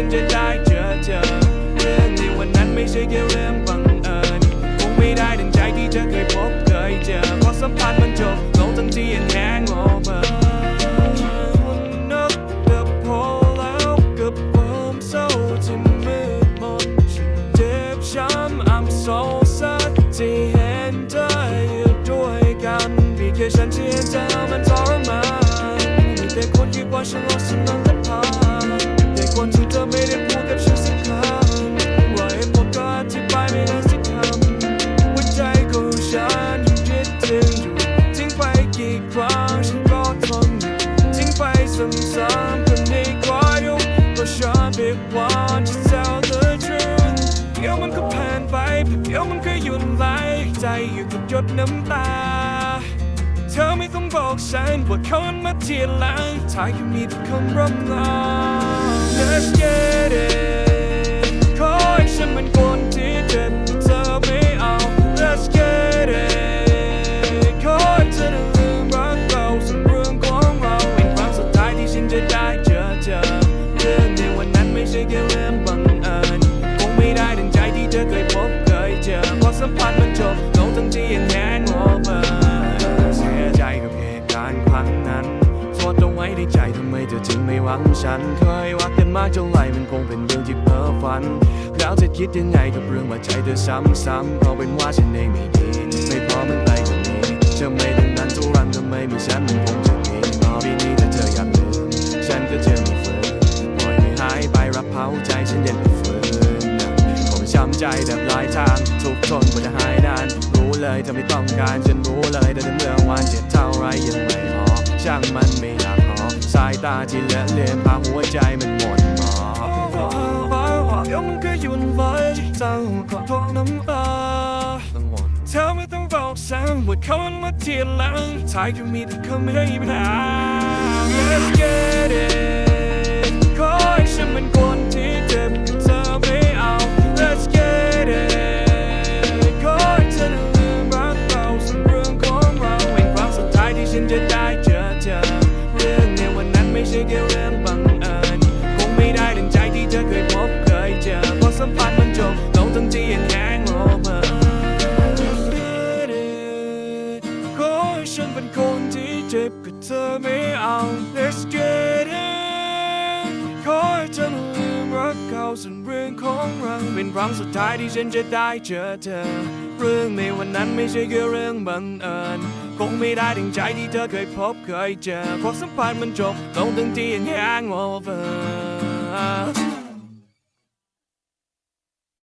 ฉันจะได้เจอเธอเรื่องในวันนั้นไม่ใช่แค่เรื่องบังเอิญคงไม่ได้ดังใจที่เธอเคยพบเคยเจอเพราะสัมพันธ์มันจบลงทั้งที่ยังแหงโอเวอร์ช้ำ I'm so sad ที่เห็นเธออยู่ด้วยกันมีแค่ฉันที่เห็นเธอมันทรมานมีแต่คนคิดว่าฉันรู้สึ sometimes but they got you but sure big one to tell the truth เดี๋ยวมันก็ผ่านไปเดี๋ยวมันก็หยุดไหลใจอยู่กับหยดน้ำตา เธอไม่ต้องบอกฉันว่าเขามันมาเทียนหลังถ้ายังมีแต่คำรำลา Let's get ไว้ในใจทำไมเธอถึงไม่หวังฉัน เคยวักกันมากเท่าไรมันคงเป็นเรื่องที่เพ้อฝัน แล้วจะคิดยังไงกับเรื่องว่าใจเธอซ้ำๆเพราะเป็นว่าฉันเองไม่ดีไม่พร้อมันไปกว่านี้จะไม่ดังนั้นทุรันทำไมมีฉันมันคงจะมีพอปีนี้ถ้าเธออยากลืมฉันก็จะไม่ฝืนปล่อยให้หายไปรับเผาใจฉันเย็นไม่ฝืนผมช้ำใจแบบหลายทางทุกทนกว่าจะหายนานรู้เลยเธอไม่ต้องการฉันรู้เลยแต่เมื่อวานเจ็บเท่าไรยังไม่พอ ช่างมันไม่อยากขอสายตาที่เหลือเลือนพาหัวใจมันหมดหมอเดี๋ยวมันก็หยุดไว้เจ้าขอโทษน้ำตาเธอไม่ต้องบอกซ้ำว่าเขามันมาทีหลังท้ายก็มีแต่คำไม่ได้ปัญหา Let's get it ขอให้ฉันเป็นคนที่เจ็บเธอไม่เอา Let's get it ขอให้เธอลืมรักเราสักเรื่องของเราเป็นครั้งสุดท้ายที่ฉันจะได้ ฉันเป็นคนที่เจ็บกับเธอไม่เอา Let's get it ขอให้เธอลืมรักเก่าส่วนเรื่องของเราเป็นครั้งสุดท้ายที่ฉันจะได้เจอเธอ เรื่องในวันนั้นไม่ใช่แค่เรื่องบังเอิญคงไม่ได้ดังใจที่เธอเคยพบเคยเจอเพราะสัมพันธ์มันจบลงทั้งที่ยังแฮงโอเวอร์